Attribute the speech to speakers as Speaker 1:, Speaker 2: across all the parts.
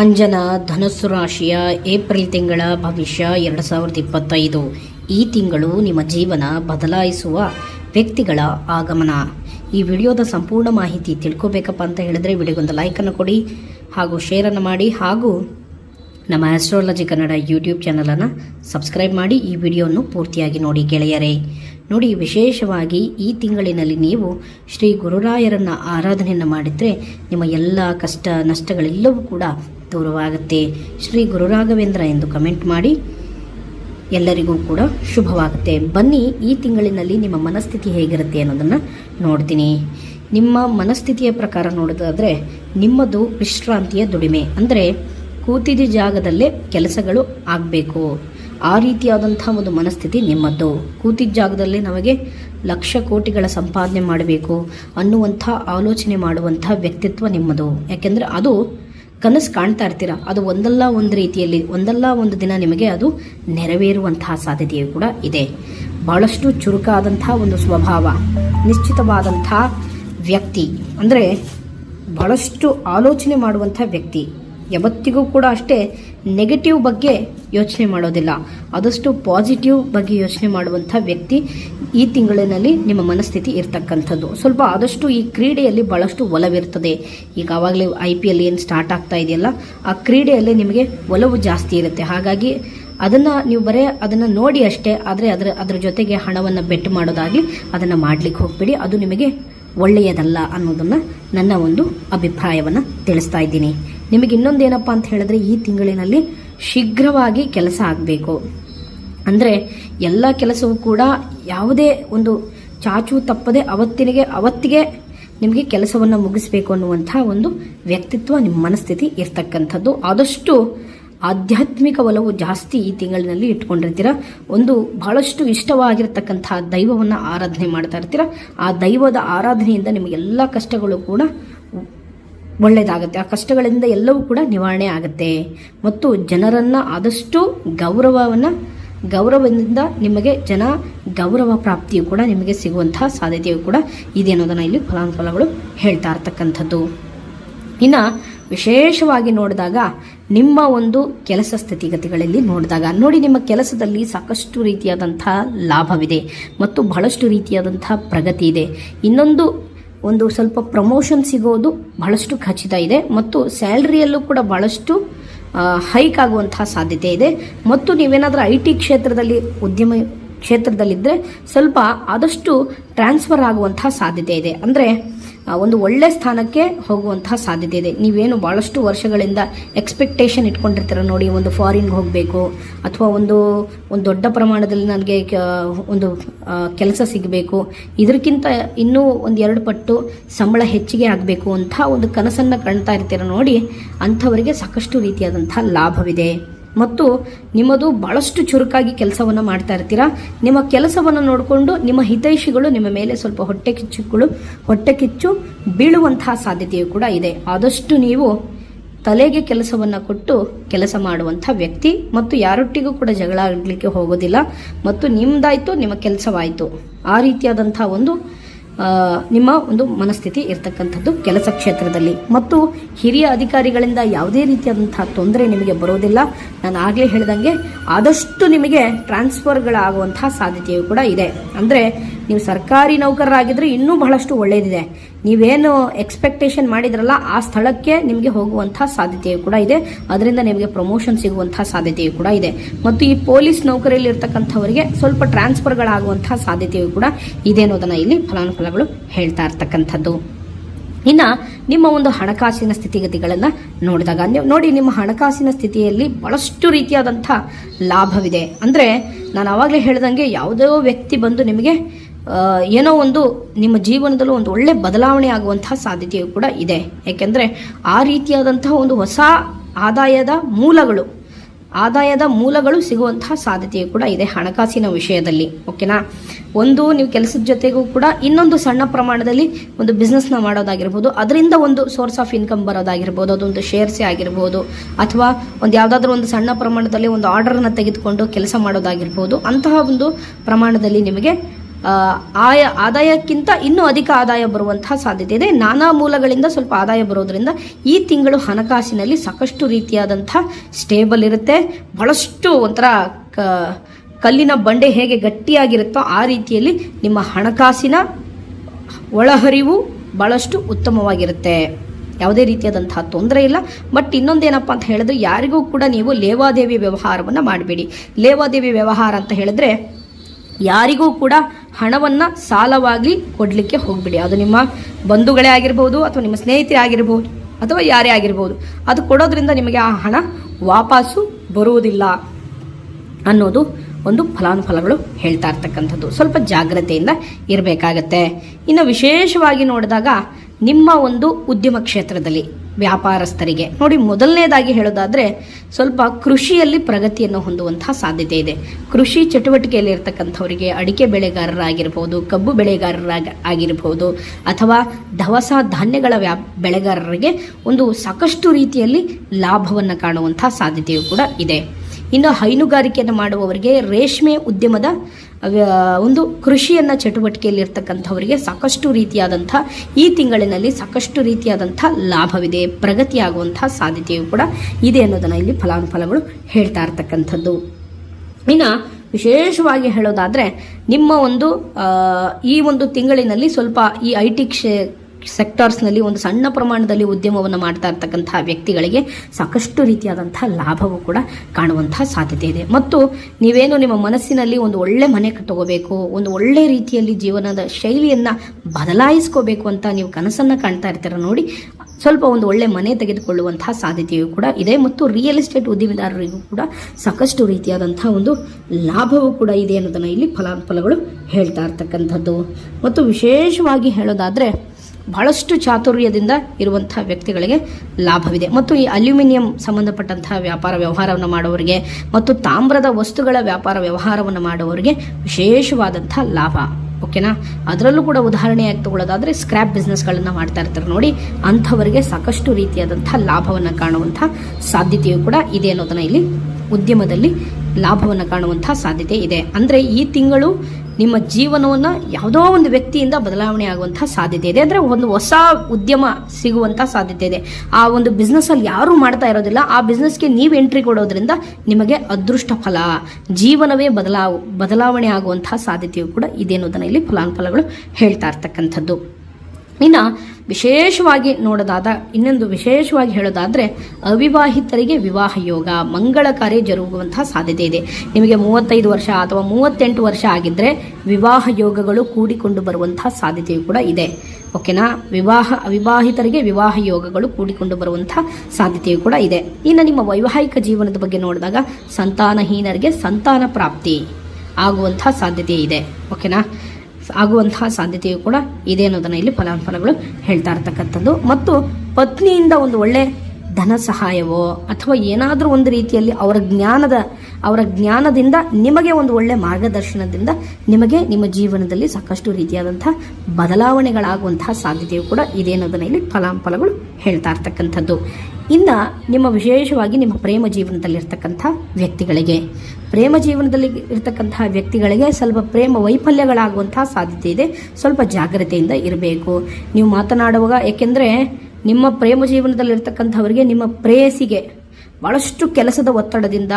Speaker 1: ಅಂಜನ ಧನಸ್ಸು ರಾಶಿಯ ಏಪ್ರಿಲ್ ತಿಂಗಳ ಭವಿಷ್ಯ ಎರಡು ಸಾವಿರದ ಇಪ್ಪತ್ತೈದು. ಈ ತಿಂಗಳು ನಿಮ್ಮ ಜೀವನ ಬದಲಾಯಿಸುವ ವ್ಯಕ್ತಿಗಳ ಆಗಮನ. ಈ ವಿಡಿಯೋದ ಸಂಪೂರ್ಣ ಮಾಹಿತಿ ತಿಳ್ಕೊಬೇಕಪ್ಪ ಅಂತ ಹೇಳಿದ್ರೆ ವಿಡಿಯೋಗೊಂದು ಲೈಕನ್ನು ಕೊಡಿ ಹಾಗೂ ಶೇರನ್ನು ಮಾಡಿ ಹಾಗೂ ನಮ್ಮ ಆಸ್ಟ್ರಾಲಜಿ ಕನ್ನಡ ಯೂಟ್ಯೂಬ್ ಚಾನಲನ್ನು ಸಬ್ಸ್ಕ್ರೈಬ್ ಮಾಡಿ ಈ ವಿಡಿಯೋವನ್ನು ಪೂರ್ತಿಯಾಗಿ ನೋಡಿ ಗೆಳೆಯರೇ. ನೋಡಿ, ವಿಶೇಷವಾಗಿ ಈ ತಿಂಗಳಿನಲ್ಲಿ ನೀವು ಶ್ರೀ ಗುರುರಾಯರನ್ನು ಆರಾಧನೆಯನ್ನು ಮಾಡಿದರೆ ನಿಮ್ಮ ಎಲ್ಲ ಕಷ್ಟ ನಷ್ಟಗಳೆಲ್ಲವೂ ಕೂಡ ದೂರವಾಗುತ್ತೆ ಶ್ರೀ ಗುರುರಾಘವೇಂದ್ರ ಎಂದು ಕಮೆಂಟ್ ಮಾಡಿ. ಎಲ್ಲರಿಗೂ ಕೂಡ ಶುಭವಾಗುತ್ತೆ. ಬನ್ನಿ ಈ ತಿಂಗಳಿನಲ್ಲಿ ನಿಮ್ಮ ಮನಸ್ಥಿತಿ ಹೇಗಿರುತ್ತೆ ಅನ್ನೋದನ್ನು ನೋಡ್ತೀನಿ. ನಿಮ್ಮ ಮನಸ್ಥಿತಿಯ ಪ್ರಕಾರ ನೋಡೋದಾದರೆ, ನಿಮ್ಮದು ವಿಶ್ರಾಂತಿಯ ದುಡಿಮೆ. ಅಂದರೆ ಕೂತಿದ ಜಾಗದಲ್ಲೇ ಕೆಲಸಗಳು ಆಗಬೇಕು. ಆ ರೀತಿಯಾದಂಥ ಒಂದು ಮನಸ್ಥಿತಿ ನಿಮ್ಮದ್ದು. ಕೂತಿದ್ದ ಜಾಗದಲ್ಲೇ ನಮಗೆ ಲಕ್ಷ ಕೋಟಿಗಳ ಸಂಪಾದನೆ ಮಾಡಬೇಕು ಅನ್ನುವಂಥ ಆಲೋಚನೆ ಮಾಡುವಂಥ ವ್ಯಕ್ತಿತ್ವ ನಿಮ್ಮದು. ಯಾಕೆಂದರೆ ಅದು ಕನಸು ಕಾಣ್ತಾ ಇರ್ತೀರ? ಅದು ಒಂದಲ್ಲ ಒಂದು ರೀತಿಯಲ್ಲಿ, ಒಂದಲ್ಲ ಒಂದು ದಿನ ನಿಮಗೆ ಅದು ನೆರವೇರುವಂತಹ ಸಾಧ್ಯತೆಯು ಕೂಡ ಇದೆ. ಬಹಳಷ್ಟು ಚುರುಕಾದಂತಹ ಒಂದು ಸ್ವಭಾವ ನಿಶ್ಚಿತವಾದಂಥ ವ್ಯಕ್ತಿ, ಅಂದರೆ ಬಹಳಷ್ಟು ಆಲೋಚನೆ ಮಾಡುವಂಥ ವ್ಯಕ್ತಿ ಯಾವತ್ತಿಗೂ ಕೂಡ ಅಷ್ಟೇ ನೆಗೆಟಿವ್ ಬಗ್ಗೆ ಯೋಚನೆ ಮಾಡೋದಿಲ್ಲ. ಆದಷ್ಟು ಪಾಸಿಟಿವ್ ಬಗ್ಗೆ ಯೋಚನೆ ಮಾಡುವಂಥ ವ್ಯಕ್ತಿ ಈ ತಿಂಗಳಿನಲ್ಲಿ ನಿಮ್ಮ ಮನಸ್ಥಿತಿ ಇರ್ತಕ್ಕಂಥದ್ದು. ಸ್ವಲ್ಪ ಆದಷ್ಟು ಈ ಕ್ರೀಡೆಯಲ್ಲಿ ಭಾಳಷ್ಟು ಒಲವಿರ್ತದೆ. ಈಗ ಆವಾಗಲೇ ಐ ಪಿ ಎಲ್ ಏನು ಸ್ಟಾರ್ಟ್ ಆಗ್ತಾ ಇದೆಯಲ್ಲ, ಆ ಕ್ರೀಡೆಯಲ್ಲಿ ನಿಮಗೆ ಒಲವು ಜಾಸ್ತಿ ಇರುತ್ತೆ. ಹಾಗಾಗಿ ಅದನ್ನು ನೀವು ಬರೇ, ಅದನ್ನು ನೋಡಿ ಅಷ್ಟೇ, ಆದರೆ ಅದರ ಅದರ ಜೊತೆಗೆ ಹಣವನ್ನು ಬೆಟ್ ಮಾಡೋದಾಗಲಿ ಅದನ್ನು ಮಾಡಲಿಕ್ಕೆ ಹೋಗಬೇಡಿ. ಅದು ನಿಮಗೆ ಒಳ್ಳೆಯದಲ್ಲ ಅನ್ನೋದನ್ನು ನನ್ನ ಒಂದು ಅಭಿಪ್ರಾಯವನ್ನು ತಿಳಿಸ್ತಾ ಇದ್ದೀನಿ. ನಿಮಗೆ ಇನ್ನೊಂದೇನಪ್ಪ ಅಂತ ಹೇಳಿದ್ರೆ ಈ ತಿಂಗಳಿನಲ್ಲಿ ಶೀಘ್ರವಾಗಿ ಕೆಲಸ ಆಗಬೇಕು. ಅಂದರೆ ಎಲ್ಲ ಕೆಲಸವೂ ಕೂಡ ಯಾವುದೇ ಒಂದು ಚಾಚು ತಪ್ಪದೆ ಅವತ್ತಿನಿಗೆ ಅವತ್ತಿಗೆ ನಿಮಗೆ ಕೆಲಸವನ್ನು ಮುಗಿಸ್ಬೇಕು ಅನ್ನುವಂಥ ಒಂದು ವ್ಯಕ್ತಿತ್ವ, ನಿಮ್ಮ ಮನಸ್ಥಿತಿ ಇರ್ತಕ್ಕಂಥದ್ದು. ಆದಷ್ಟು ಆಧ್ಯಾತ್ಮಿಕ ಒಲವು ಜಾಸ್ತಿ ಈ ತಿಂಗಳಿನಲ್ಲಿ ಇಟ್ಕೊಂಡಿರ್ತೀರ? ಒಂದು ಬಹಳಷ್ಟು ಇಷ್ಟವಾಗಿರತಕ್ಕಂತಹ ದೈವವನ್ನು ಆರಾಧನೆ ಮಾಡ್ತಾ ಇರ್ತೀರ? ಆ ದೈವದ ಆರಾಧನೆಯಿಂದ ನಿಮಗೆಲ್ಲ ಕಷ್ಟಗಳು ಕೂಡ ಒಳ್ಳೆಯದಾಗುತ್ತೆ ಆ ಕಷ್ಟಗಳಿಂದ ಎಲ್ಲವೂ ಕೂಡ ನಿವಾರಣೆ ಆಗುತ್ತೆ. ಮತ್ತು ಜನರನ್ನು ಆದಷ್ಟು ಗೌರವವನ್ನು, ಗೌರವದಿಂದ ನಿಮಗೆ ಜನ ಗೌರವ ಪ್ರಾಪ್ತಿಯು ಕೂಡ ನಿಮಗೆ ಸಿಗುವಂತಹ ಸಾಧ್ಯತೆಯು ಕೂಡ ಇದೆ ಅನ್ನೋದನ್ನು ಇಲ್ಲಿ ಫಲಾನುಫಲಗಳು ಹೇಳ್ತಾ ಇರ್ತಕ್ಕಂಥದ್ದು. ಇನ್ನು ವಿಶೇಷವಾಗಿ ನೋಡಿದಾಗ ನಿಮ್ಮ ಒಂದು ಕೆಲಸ ಸ್ಥಿತಿಗತಿಗಳಲ್ಲಿ ನೋಡಿದಾಗ, ನೋಡಿ ನಿಮ್ಮ ಕೆಲಸದಲ್ಲಿ ಸಾಕಷ್ಟು ರೀತಿಯಾದಂಥ ಲಾಭವಿದೆ ಮತ್ತು ಬಹಳಷ್ಟು ರೀತಿಯಾದಂಥ ಪ್ರಗತಿ ಇದೆ. ಇನ್ನೊಂದು, ಒಂದು ಸ್ವಲ್ಪ ಪ್ರಮೋಷನ್ ಸಿಗೋದು ಬಹಳಷ್ಟು ಖಚಿತ ಇದೆ ಮತ್ತು ಸ್ಯಾಲ್ರಿಯಲ್ಲೂ ಕೂಡ ಬಹಳಷ್ಟು ಹೈಕ್ ಆಗುವಂತಹ ಸಾಧ್ಯತೆ ಇದೆ. ಮತ್ತು ನೀವೇನಾದರೂ ಐ ಟಿ ಕ್ಷೇತ್ರದಲ್ಲಿ ಉದ್ಯಮ ಕ್ಷೇತ್ರದಲ್ಲಿದ್ದರೆ ಸ್ವಲ್ಪ ಆದಷ್ಟು ಟ್ರಾನ್ಸ್ಫರ್ ಆಗುವಂತಹ ಸಾಧ್ಯತೆ ಇದೆ. ಅಂದರೆ ಒಂದು ಒಳ್ಳೆ ಸ್ಥಾನಕ್ಕೆ ಹೋಗುವಂತಹ ಸಾಧ್ಯತೆ ಇದೆ. ನೀವೇನು ಭಾಳಷ್ಟು ವರ್ಷಗಳಿಂದ ಎಕ್ಸ್ಪೆಕ್ಟೇಷನ್ ಇಟ್ಕೊಂಡಿರ್ತೀರ ನೋಡಿ, ಒಂದು ಫಾರಿನ್ಗೆ ಹೋಗಬೇಕು, ಅಥವಾ ಒಂದು ಒಂದು ದೊಡ್ಡ ಪ್ರಮಾಣದಲ್ಲಿ ನನಗೆ ಒಂದು ಕೆಲಸ ಸಿಗಬೇಕು. ಇದಕ್ಕಿಂತ ಇನ್ನೂ ಒಂದು ಎರಡು ಪಟ್ಟು ಸಂಬಳ ಹೆಚ್ಚಿಗೆ ಆಗಬೇಕು ಅಂತ ಒಂದು ಕನಸನ್ನು ಕಾಣ್ತಾ ಇರ್ತೀರ ನೋಡಿ, ಅಂಥವರಿಗೆ ಸಾಕಷ್ಟು ರೀತಿಯಾದಂಥ ಲಾಭವಿದೆ. ಮತ್ತು ನಿಮ್ಮದು ಬಹಳಷ್ಟು ಚುರುಕಾಗಿ ಕೆಲಸವನ್ನು ಮಾಡ್ತಾ ಇರ್ತೀರಾ? ನಿಮ್ಮ ಕೆಲಸವನ್ನು ನೋಡಿಕೊಂಡು ನಿಮ್ಮ ಹಿತೈಷಿಗಳು ನಿಮ್ಮ ಮೇಲೆ ಸ್ವಲ್ಪ ಹೊಟ್ಟೆ ಕಿಚ್ಚುಗಳು, ಹೊಟ್ಟೆ ಕಿಚ್ಚು ಬೀಳುವಂತಹ ಸಾಧ್ಯತೆಯು ಕೂಡ ಇದೆ. ಆದಷ್ಟು ನೀವು ತಲೆಗೆ ಕೆಲಸವನ್ನು ಕೊಟ್ಟು ಕೆಲಸ ಮಾಡುವಂಥ ವ್ಯಕ್ತಿ ಮತ್ತು ಯಾರೊಟ್ಟಿಗೂ ಕೂಡ ಜಗಳ ಆಗಲಿಕ್ಕೆ ಹೋಗೋದಿಲ್ಲ ಮತ್ತು ನಿಮ್ದಾಯ್ತು, ನಿಮ್ಮ ಕೆಲಸವಾಯಿತು. ಆ ರೀತಿಯಾದಂಥ ಒಂದು ನಿಮ್ಮ ಒಂದು ಮನಸ್ಥಿತಿ ಇರತಕ್ಕಂಥದ್ದು ಕೆಲಸ ಕ್ಷೇತ್ರದಲ್ಲಿ. ಮತ್ತು ಹಿರಿಯ ಅಧಿಕಾರಿಗಳಿಂದ ಯಾವುದೇ ರೀತಿಯಾದಂತಹ ತೊಂದರೆ ನಿಮಗೆ ಬರೋದಿಲ್ಲ. ನಾನು ಆಗಲೇ ಹೇಳಿದಂಗೆ ಆದಷ್ಟು ನಿಮಗೆ ಟ್ರಾನ್ಸ್ಫರ್ಗಳಾಗುವಂತಹ ಸಾಧ್ಯತೆಯು ಕೂಡ ಇದೆ. ಅಂದರೆ ನೀವು ಸರ್ಕಾರಿ ನೌಕರರಾಗಿದ್ದರೆ ಇನ್ನೂ ಬಹಳಷ್ಟು ಒಳ್ಳೆಯದಿದೆ ನೀವೇನು ಎಕ್ಸ್ಪೆಕ್ಟೇಷನ್ ಮಾಡಿದ್ರಲ್ಲ ಆ ಸ್ಥಳಕ್ಕೆ ನಿಮಗೆ ಹೋಗುವಂಥ ಸಾಧ್ಯತೆಯು ಕೂಡ ಇದೆ. ಅದರಿಂದ ನಿಮಗೆ ಪ್ರಮೋಷನ್ ಸಿಗುವಂಥ ಸಾಧ್ಯತೆಯು ಕೂಡ ಇದೆ. ಮತ್ತು ಈ ಪೊಲೀಸ್ ನೌಕರಿಯಲ್ಲಿ ಇರ್ತಕ್ಕಂಥವರಿಗೆ ಸ್ವಲ್ಪ ಟ್ರಾನ್ಸ್ಫರ್ಗಳಾಗುವಂಥ ಸಾಧ್ಯತೆಯು ಕೂಡ ಇದೆ ಅನ್ನೋದನ್ನು ಇಲ್ಲಿ ಫಲಾನುಫಲಗಳು ಹೇಳ್ತಾ ಇರ್ತಕ್ಕಂಥದ್ದು. ಇನ್ನು ನಿಮ್ಮ ಒಂದು ಹಣಕಾಸಿನ ಸ್ಥಿತಿಗತಿಗಳನ್ನು ನೋಡಿದಾಗ, ನೀವು ನೋಡಿ ನಿಮ್ಮ ಹಣಕಾಸಿನ ಸ್ಥಿತಿಯಲ್ಲಿ ಬಹಳಷ್ಟು ರೀತಿಯಾದಂಥ ಲಾಭವಿದೆ. ಅಂದರೆ ನಾನು ಆವಾಗಲೇ ಹೇಳ್ದಂಗೆ ಯಾವುದೋ ವ್ಯಕ್ತಿ ಬಂದು ನಿಮಗೆ ಏನೋ ಒಂದು ನಿಮ್ಮ ಜೀವನದಲ್ಲೂ ಒಂದು ಒಳ್ಳೆ ಬದಲಾವಣೆ ಆಗುವಂತಹ ಸಾಧ್ಯತೆಯು ಕೂಡ ಇದೆ. ಯಾಕೆಂದರೆ ಆ ರೀತಿಯಾದಂತಹ ಒಂದು ಹೊಸ ಆದಾಯದ ಮೂಲಗಳು ಆದಾಯದ ಮೂಲಗಳು ಸಿಗುವಂತಹ ಸಾಧ್ಯತೆಯು ಕೂಡ ಇದೆ ಹಣಕಾಸಿನ ವಿಷಯದಲ್ಲಿ, ಓಕೆನಾ? ಒಂದು ನೀವು ಕೆಲಸದ ಜೊತೆಗೂ ಕೂಡ ಇನ್ನೊಂದು ಸಣ್ಣ ಪ್ರಮಾಣದಲ್ಲಿ ಒಂದು ಬಿಸ್ನೆಸ್ನ ಮಾಡೋದಾಗಿರ್ಬೋದು, ಅದರಿಂದ ಒಂದು ಸೋರ್ಸ್ ಆಫ್ ಇನ್ಕಮ್ ಬರೋದಾಗಿರ್ಬೋದು, ಅದೊಂದು ಶೇರ್ಸೇ ಆಗಿರ್ಬೋದು, ಅಥವಾ ಒಂದು ಯಾವುದಾದ್ರೂ ಒಂದು ಸಣ್ಣ ಪ್ರಮಾಣದಲ್ಲಿ ಒಂದು ಆರ್ಡರ್ನ ತೆಗೆದುಕೊಂಡು ಕೆಲಸ ಮಾಡೋದಾಗಿರ್ಬೋದು, ಅಂತಹ ಒಂದು ಪ್ರಮಾಣದಲ್ಲಿ ನಿಮಗೆ ಆಯ, ಆದಾಯಕ್ಕಿಂತ ಇನ್ನೂ ಅಧಿಕ ಆದಾಯ ಬರುವಂತಹ ಸಾಧ್ಯತೆ ಇದೆ. ನಾನಾ ಮೂಲಗಳಿಂದ ಸ್ವಲ್ಪ ಆದಾಯ ಬರೋದ್ರಿಂದ ಈ ತಿಂಗಳು ಹಣಕಾಸಿನಲ್ಲಿ ಸಾಕಷ್ಟು ರೀತಿಯಾದಂಥ ಸ್ಟೇಬಲ್ ಇರುತ್ತೆ. ಬಹಳಷ್ಟು ಒಂಥರ ಕಲ್ಲಿನ ಬಂಡೆ ಹೇಗೆ ಗಟ್ಟಿಯಾಗಿರುತ್ತೋ ಆ ರೀತಿಯಲ್ಲಿ ನಿಮ್ಮ ಹಣಕಾಸಿನ ಒಳಹರಿವು ಭಾಳಷ್ಟು ಉತ್ತಮವಾಗಿರುತ್ತೆ. ಯಾವುದೇ ರೀತಿಯಾದಂತಹ ತೊಂದರೆ ಇಲ್ಲ. ಬಟ್ ಇನ್ನೊಂದೇನಪ್ಪ ಅಂತ ಹೇಳಿದ್ರೆ ಯಾರಿಗೂ ಕೂಡ ನೀವು ಲೇವಾದೇವಿ ವ್ಯವಹಾರವನ್ನು ಮಾಡಬೇಡಿ. ಲೇವಾದೇವಿ ವ್ಯವಹಾರ ಅಂತ ಹೇಳಿದ್ರೆ ಯಾರಿಗೂ ಕೂಡ ಹಣವನ್ನು ಸಾಲವಾಗಿ ಕೊಡಲಿಕ್ಕೆ ಹೋಗಬೇಡಿ. ಅದು ನಿಮ್ಮ ಬಂಧುಗಳೇ ಆಗಿರ್ಬೋದು ಅಥವಾ ನಿಮ್ಮ ಸ್ನೇಹಿತರೇ ಆಗಿರ್ಬೋದು ಅಥವಾ ಯಾರೇ ಆಗಿರ್ಬೋದು. ಅದು ಕೊಡೋದ್ರಿಂದ ನಿಮಗೆ ಆ ಹಣ ವಾಪಸ್ಸು ಬರುವುದಿಲ್ಲ ಅನ್ನೋದು ಒಂದು ಫಲಾನುಫಲಗಳು ಹೇಳ್ತಾ ಇರ್ತಕ್ಕಂಥದ್ದು. ಸ್ವಲ್ಪ ಜಾಗ್ರತೆಯಿಂದ ಇರಬೇಕಾಗತ್ತೆ. ಇನ್ನು ವಿಶೇಷವಾಗಿ ನೋಡಿದಾಗ ನಿಮ್ಮ ಒಂದು ಉದ್ಯಮ ಕ್ಷೇತ್ರದಲ್ಲಿ ವ್ಯಾಪಾರಸ್ಥರಿಗೆ. ನೋಡಿ, ಮೊದಲನೇದಾಗಿ ಹೇಳೋದಾದರೆ ಸ್ವಲ್ಪ ಕೃಷಿಯಲ್ಲಿ ಪ್ರಗತಿಯನ್ನು ಹೊಂದುವಂತಹ ಸಾಧ್ಯತೆ ಇದೆ. ಕೃಷಿ ಚಟುವಟಿಕೆಯಲ್ಲಿ ಇರ್ತಕ್ಕಂಥವರಿಗೆ ಅಡಿಕೆ ಬೆಳೆಗಾರರಾಗಿರ್ಬೋದು, ಕಬ್ಬು ಬೆಳೆಗಾರರಾಗ ಆಗಿರ್ಬೋದು, ಅಥವಾ ದವಸ ಧಾನ್ಯಗಳ ವ್ಯಾ, ಬೆಳೆಗಾರರಿಗೆ ಒಂದು ಸಾಕಷ್ಟು ರೀತಿಯಲ್ಲಿ ಲಾಭವನ್ನು ಕಾಣುವಂತಹ ಸಾಧ್ಯತೆಯೂ ಕೂಡ ಇದೆ. ಇನ್ನು ಹೈನುಗಾರಿಕೆಯನ್ನು ಮಾಡುವವರಿಗೆ ರೇಷ್ಮೆ ಉದ್ಯಮದ ಒಂದು ಕೃಷಿಯನ್ನ ಚಟುವಟಿಕೆಯಲ್ಲಿ ಇರ್ತಕ್ಕಂಥವರಿಗೆ ಸಾಕಷ್ಟು ರೀತಿಯಾದಂಥ, ಈ ತಿಂಗಳಿನಲ್ಲಿ ಸಾಕಷ್ಟು ರೀತಿಯಾದಂಥ ಲಾಭವಿದೆ, ಪ್ರಗತಿಯಾಗುವಂಥ ಸಾಧ್ಯತೆಯು ಕೂಡ ಇದೆ ಅನ್ನೋದನ್ನು ಇಲ್ಲಿ ಫಲಾನುಫಲಗಳು ಹೇಳ್ತಾ ಇರ್ತಕ್ಕಂಥದ್ದು. ಇನ್ನು ವಿಶೇಷವಾಗಿ ಹೇಳೋದಾದರೆ, ನಿಮ್ಮ ಒಂದು ಈ ಒಂದು ತಿಂಗಳಿನಲ್ಲಿ ಸ್ವಲ್ಪ ಈ ಐ ಟಿ ಕ್ಷೇ ಸೆಕ್ಟರ್ಸ್ನಲ್ಲಿ ಒಂದು ಸಣ್ಣ ಪ್ರಮಾಣದಲ್ಲಿ ಉದ್ಯಮವನ್ನು ಮಾಡ್ತಾ ಇರ್ತಕ್ಕಂತಹ ವ್ಯಕ್ತಿಗಳಿಗೆ ಸಾಕಷ್ಟು ರೀತಿಯಾದಂತಹ ಲಾಭವು ಕೂಡ ಕಾಣುವಂತಹ ಸಾಧ್ಯತೆ ಇದೆ. ಮತ್ತು ನೀವೇನು ನಿಮ್ಮ ಮನಸ್ಸಿನಲ್ಲಿ ಒಂದು ಒಳ್ಳೆ ಮನೆ ಕಟ್ಟಕೋಬೇಕು ಒಂದು ಒಳ್ಳೆ ರೀತಿಯಲ್ಲಿ ಜೀವನದ ಶೈಲಿಯನ್ನು ಬದಲಾಯಿಸ್ಕೋಬೇಕು ಅಂತ ನೀವು ಕನಸನ್ನು ಕಾಣ್ತಾ ಇರ್ತೀರ ನೋಡಿ, ಸ್ವಲ್ಪ ಒಂದು ಒಳ್ಳೆ ಮನೆ ತೆಗೆದುಕೊಳ್ಳುವಂತಹ ಸಾಧ್ಯತೆಯೂ ಕೂಡ ಇದೆ. ಮತ್ತು ರಿಯಲ್ ಎಸ್ಟೇಟ್ ಉದ್ಯಮಿದಾರರಿಗೂ ಕೂಡ ಸಾಕಷ್ಟು ರೀತಿಯಾದಂತಹ ಒಂದು ಲಾಭವೂ ಕೂಡ ಇದೆ ಅನ್ನೋದನ್ನು ಇಲ್ಲಿ ಫಲಾನುಫಲಗಳು ಹೇಳ್ತಾ ಇರ್ತಕ್ಕಂಥದ್ದು. ಮತ್ತು ವಿಶೇಷವಾಗಿ ಹೇಳೋದಾದರೆ ಬಹಳಷ್ಟು ಚಾತುರ್ಯದಿಂದ ಇರುವಂಥ ವ್ಯಕ್ತಿಗಳಿಗೆ ಲಾಭವಿದೆ. ಮತ್ತು ಈ ಅಲ್ಯೂಮಿನಿಯಂ ಸಂಬಂಧಪಟ್ಟಂತಹ ವ್ಯಾಪಾರ ವ್ಯವಹಾರವನ್ನು ಮಾಡುವವರಿಗೆ ಮತ್ತು ತಾಮ್ರದ ವಸ್ತುಗಳ ವ್ಯಾಪಾರ ವ್ಯವಹಾರವನ್ನು ಮಾಡುವವರಿಗೆ ವಿಶೇಷವಾದಂಥ ಲಾಭ. ಓಕೆನಾ? ಅದರಲ್ಲೂ ಕೂಡ ಉದಾಹರಣೆಯಾಗಿ ತಗೊಳ್ಳೋದಾದರೆ ಸ್ಕ್ರ್ಯಾಪ್ ಬಿಸ್ನೆಸ್ಗಳನ್ನು ಮಾಡ್ತಾ ಇರ್ತಾರೆ ನೋಡಿ. ಅಂಥವರಿಗೆ ಸಾಕಷ್ಟು ರೀತಿಯಾದಂಥ ಲಾಭವನ್ನು ಕಾಣುವಂಥ ಸಾಧ್ಯತೆಯೂ ಕೂಡ ಇದೆ ಅನ್ನೋದನ್ನು ಇಲ್ಲಿ ಉದ್ಯಮದಲ್ಲಿ ಲಾಭವನ್ನು ಕಾಣುವಂಥ ಸಾಧ್ಯತೆ ಇದೆ. ಅಂದರೆ ಈ ತಿಂಗಳು ನಿಮ್ಮ ಜೀವನವನ್ನು ಯಾವುದೋ ಒಂದು ವ್ಯಕ್ತಿಯಿಂದ ಬದಲಾವಣೆ ಆಗುವಂಥ ಸಾಧ್ಯತೆ ಇದೆ. ಅಂದರೆ ಒಂದು ಹೊಸ ಉದ್ಯಮ ಸಿಗುವಂಥ ಸಾಧ್ಯತೆ ಇದೆ. ಆ ಒಂದು ಬಿಸ್ನೆಸ್ಸಲ್ಲಿ ಯಾರೂ ಮಾಡ್ತಾ ಇರೋದಿಲ್ಲ. ಆ ಬಿಸ್ನೆಸ್ಗೆ ನೀವು ಎಂಟ್ರಿ ಕೊಡೋದ್ರಿಂದ ನಿಮಗೆ ಅದೃಷ್ಟ ಫಲ, ಜೀವನವೇ ಬದಲಾವ, ಬದಲಾವಣೆ ಆಗುವಂಥ ಸಾಧ್ಯತೆಯು ಕೂಡ ಇದೆ ಅನ್ನೋದನ್ನು ಇಲ್ಲಿ ಫಲಾನುಫಲಗಳು ಹೇಳ್ತಾ ಇರ್ತಕ್ಕಂಥದ್ದು. ಇನ್ನು ವಿಶೇಷವಾಗಿ ನೋಡೋದಾದ, ಇನ್ನೊಂದು ವಿಶೇಷವಾಗಿ ಹೇಳೋದಾದರೆ, ಅವಿವಾಹಿತರಿಗೆ ವಿವಾಹ ಯೋಗ ಮಂಗಳ ಕಾರ್ಯ ಜರುಗುವಂತಹ ಸಾಧ್ಯತೆ ಇದೆ. ನಿಮಗೆ ಮೂವತ್ತೈದು ವರ್ಷ ಅಥವಾ ಮೂವತ್ತೆಂಟು ವರ್ಷ ಆಗಿದ್ದರೆ ವಿವಾಹ ಯೋಗಗಳು ಕೂಡಿಕೊಂಡು ಬರುವಂತಹ ಸಾಧ್ಯತೆಯೂ ಕೂಡ ಇದೆ. ಓಕೆನಾ? ವಿವಾಹ, ಅವಿವಾಹಿತರಿಗೆ ವಿವಾಹ ಯೋಗಗಳು ಕೂಡಿಕೊಂಡು ಬರುವಂತಹ ಸಾಧ್ಯತೆಯೂ ಕೂಡ ಇದೆ. ಇನ್ನು ನಿಮ್ಮ ವೈವಾಹಿಕ ಜೀವನದ ಬಗ್ಗೆ ನೋಡಿದಾಗ ಸಂತಾನಹೀನರಿಗೆ ಸಂತಾನ ಪ್ರಾಪ್ತಿ ಆಗುವಂತಹ ಸಾಧ್ಯತೆ ಇದೆ. ಓಕೆನಾ? ಆಗುವಂತಹ ಸಾಧ್ಯತೆಯು ಕೂಡ ಇದೆ ಅನ್ನೋದನ್ನು ಇಲ್ಲಿ ಫಲಾನುಫಲಗಳು ಹೇಳ್ತಾ ಇರ್ತಕ್ಕಂಥದ್ದು. ಮತ್ತು ಪತ್ನಿಯಿಂದ ಒಂದು ಒಳ್ಳೆ ಧನ ಸಹಾಯವೋ ಅಥವಾ ಏನಾದರೂ ಒಂದು ರೀತಿಯಲ್ಲಿ ಅವರ ಜ್ಞಾನದ, ಅವರ ಜ್ಞಾನದಿಂದ ನಿಮಗೆ ಒಂದು ಒಳ್ಳೆ ಮಾರ್ಗದರ್ಶನದಿಂದ ನಿಮಗೆ ನಿಮ್ಮ ಜೀವನದಲ್ಲಿ ಸಾಕಷ್ಟು ರೀತಿಯಾದಂತಹ ಬದಲಾವಣೆಗಳಾಗುವಂತಹ ಸಾಧ್ಯತೆಯು ಕೂಡ ಇದೆ ಅನ್ನೋದನ್ನ ಇಲ್ಲಿ ಫಲಾನುಫಲಗಳು ಹೇಳ್ತಾ ಇರ್ತಕ್ಕಂಥದ್ದು. ಇನ್ನು ನಿಮ್ಮ ವಿಶೇಷವಾಗಿ ನಿಮ್ಮ ಪ್ರೇಮ ಜೀವನದಲ್ಲಿರ್ತಕ್ಕಂಥ ವ್ಯಕ್ತಿಗಳಿಗೆ. ಪ್ರೇಮ ಜೀವನದಲ್ಲಿ ಇರ್ತಕ್ಕಂತಹ ವ್ಯಕ್ತಿಗಳಿಗೆ ಸ್ವಲ್ಪ ಪ್ರೇಮ ವೈಫಲ್ಯಗಳಾಗುವಂತಹ ಸಾಧ್ಯತೆ ಇದೆ. ಸ್ವಲ್ಪ ಜಾಗ್ರತೆಯಿಂದ ಇರಬೇಕು. ನೀವು ಮಾತನಾಡುವಾಗ ಏಕೆಂದರೆ ನಿಮ್ಮ ಪ್ರೇಮ ಜೀವನದಲ್ಲಿರ್ತಕ್ಕಂಥವರಿಗೆ ನಿಮ್ಮ ಪ್ರೇಯಸಿಗೆ ಭಾಳಷ್ಟು ಕೆಲಸದ ಒತ್ತಡದಿಂದ,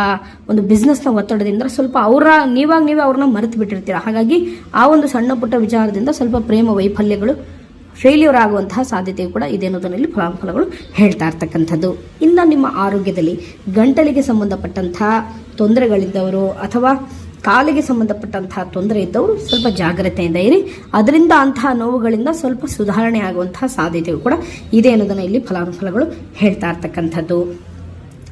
Speaker 1: ಒಂದು ಬಿಸ್ನೆಸ್ನ ಒತ್ತಡದಿಂದ ಸ್ವಲ್ಪ ಅವರ ನೀವಾಗ ನೀವೇ ಅವ್ರನ್ನ ಮರೆತು ಬಿಟ್ಟಿರ್ತೀರ. ಹಾಗಾಗಿ ಆ ಒಂದು ಸಣ್ಣ ಪುಟ್ಟ ವಿಚಾರದಿಂದ ಸ್ವಲ್ಪ ಪ್ರೇಮ ವೈಫಲ್ಯಗಳು ಫೇಲ್ಯೂರ್ ಆಗುವಂತಹ ಸಾಧ್ಯತೆ ಕೂಡ ಇದೆ ಇಲ್ಲಿ ಫಲಾಫಲಗಳು ಹೇಳ್ತಾ ಇರ್ತಕ್ಕಂಥದ್ದು. ಇನ್ನು ನಿಮ್ಮ ಆರೋಗ್ಯದಲ್ಲಿ ಗಂಟಲಿಗೆ ಸಂಬಂಧಪಟ್ಟಂತಹ ತೊಂದರೆಗಳಿದ್ದವರು ಅಥವಾ ಕಾಲಿಗೆ ಸಂಬಂಧಪಟ್ಟಂತಹ ತೊಂದರೆ ಇದ್ದವರು ಸ್ವಲ್ಪ ಜಾಗ್ರತೆಯಿಂದ ಇರಿ. ಅದರಿಂದ ಅಂತಹ ನೋವುಗಳಿಂದ ಸ್ವಲ್ಪ ಸುಧಾರಣೆ ಆಗುವಂತಹ ಸಾಧ್ಯತೆಯು ಕೂಡ ಇದೆ ಅನ್ನೋದನ್ನು ಇಲ್ಲಿ ಫಲಾನುಫಲಗಳು ಹೇಳ್ತಾ ಇರ್ತಕ್ಕಂಥದ್ದು.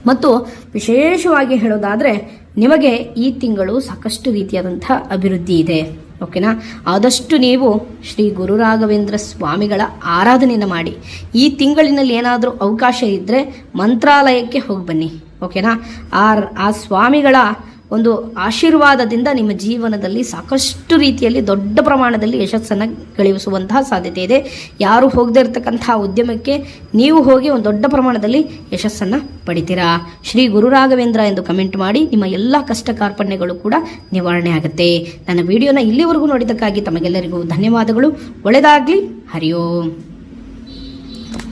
Speaker 1: ಮತ್ತು ವಿಶೇಷವಾಗಿ ಹೇಳೋದಾದರೆ ನಿಮಗೆ ಈ ತಿಂಗಳು ಸಾಕಷ್ಟು ರೀತಿಯಾದಂಥ ಅಭಿವೃದ್ಧಿ ಇದೆ. ಓಕೆನಾ? ಆದಷ್ಟು ನೀವು ಶ್ರೀ ಗುರು ರಾಘವೇಂದ್ರ ಸ್ವಾಮಿಗಳ ಆರಾಧನೆಯನ್ನು ಮಾಡಿ. ಈ ತಿಂಗಳಿನಲ್ಲಿ ಏನಾದರೂ ಅವಕಾಶ ಇದ್ದರೆ ಮಂತ್ರಾಲಯಕ್ಕೆ ಹೋಗಿ ಬನ್ನಿ. ಓಕೆನಾ? ಆ ಆ ಸ್ವಾಮಿಗಳ ಒಂದು ಆಶೀರ್ವಾದದಿಂದ ನಿಮ್ಮ ಜೀವನದಲ್ಲಿ ಸಾಕಷ್ಟು ರೀತಿಯಲ್ಲಿ ದೊಡ್ಡ ಪ್ರಮಾಣದಲ್ಲಿ ಯಶಸ್ಸನ್ನು ಗಳಿಸುವಂತಹ ಸಾಧ್ಯತೆ ಇದೆ. ಯಾರು ಹೋಗದೇ ಇರತಕ್ಕಂತಹ ಉದ್ಯಮಕ್ಕೆ ನೀವು ಹೋಗಿ ಒಂದು ದೊಡ್ಡ ಪ್ರಮಾಣದಲ್ಲಿ ಯಶಸ್ಸನ್ನು ಪಡಿತೀರಾ? ಶ್ರೀ ಗುರು ರಾಘವೇಂದ್ರ ಎಂದು ಕಮೆಂಟ್ ಮಾಡಿ ನಿಮ್ಮ ಎಲ್ಲ ಕಷ್ಟ ಕಾರ್ಪಣ್ಯಗಳು ಕೂಡ ನಿವಾರಣೆ ಆಗುತ್ತೆ. ನನ್ನ ವಿಡಿಯೋನ ಇಲ್ಲಿವರೆಗೂ ನೋಡಿದ್ದಕ್ಕಾಗಿ ತಮಗೆಲ್ಲರಿಗೂ ಧನ್ಯವಾದಗಳು. ಒಳ್ಳೆಯದಾಗಲಿ ಹರಿ ಓಂ